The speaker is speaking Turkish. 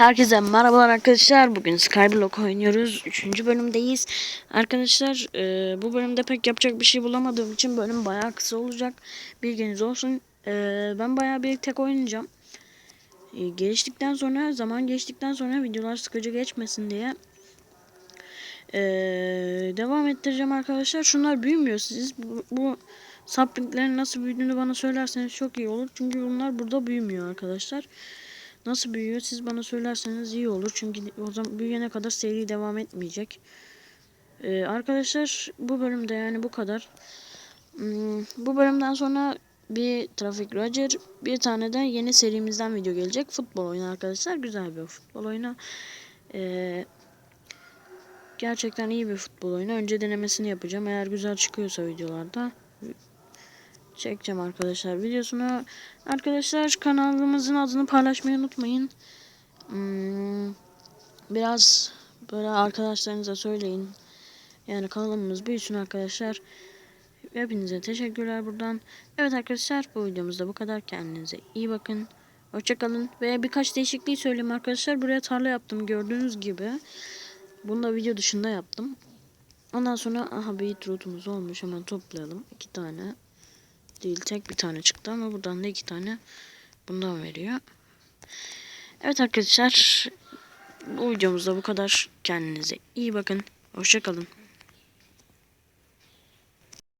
Herkese merhabalar arkadaşlar. Bugün Skyblock oynuyoruz. Üçüncü bölümdeyiz. Arkadaşlar e, bu bölümde pek yapacak bir şey bulamadığım için bölüm bayağı kısa olacak. Bilginiz olsun. E, ben bayağı bir tek oynayacağım. E, geliştikten sonra, zaman geçtikten sonra videolar sıkıcı geçmesin diye e, devam ettireceğim arkadaşlar. Şunlar büyümüyor. Siz bu, bu saplinklerin nasıl büyüdüğünü bana söylerseniz çok iyi olur. Çünkü bunlar burada büyümüyor arkadaşlar. Nasıl büyüyor siz bana söylerseniz iyi olur. Çünkü o zaman büyüyene kadar seri devam etmeyecek. Ee, arkadaşlar bu bölümde yani bu kadar. Hmm, bu bölümden sonra bir Traffic Roger bir tane de yeni serimizden video gelecek. Futbol oyunu arkadaşlar. Güzel bir futbol oyunu. Ee, gerçekten iyi bir futbol oyunu. Önce denemesini yapacağım. Eğer güzel çıkıyorsa videolarda çekeceğim arkadaşlar videosunu. Arkadaşlar kanalımızın adını paylaşmayı unutmayın. Hmm, biraz böyle arkadaşlarınıza söyleyin. Yani kanalımız büyüsün arkadaşlar. Hepinize teşekkürler buradan. Evet arkadaşlar bu videomuzda bu kadar. Kendinize iyi bakın. Hoşçakalın. Ve birkaç değişikliği söyleyeyim arkadaşlar. Buraya tarla yaptım gördüğünüz gibi. Bunu da video dışında yaptım. Ondan sonra aha beetrootumuz olmuş. Hemen toplayalım. iki tane değil tek bir tane çıktı ama buradan da iki tane bundan veriyor. Evet arkadaşlar bu videomuzda bu kadar. Kendinize iyi bakın. Hoşçakalın.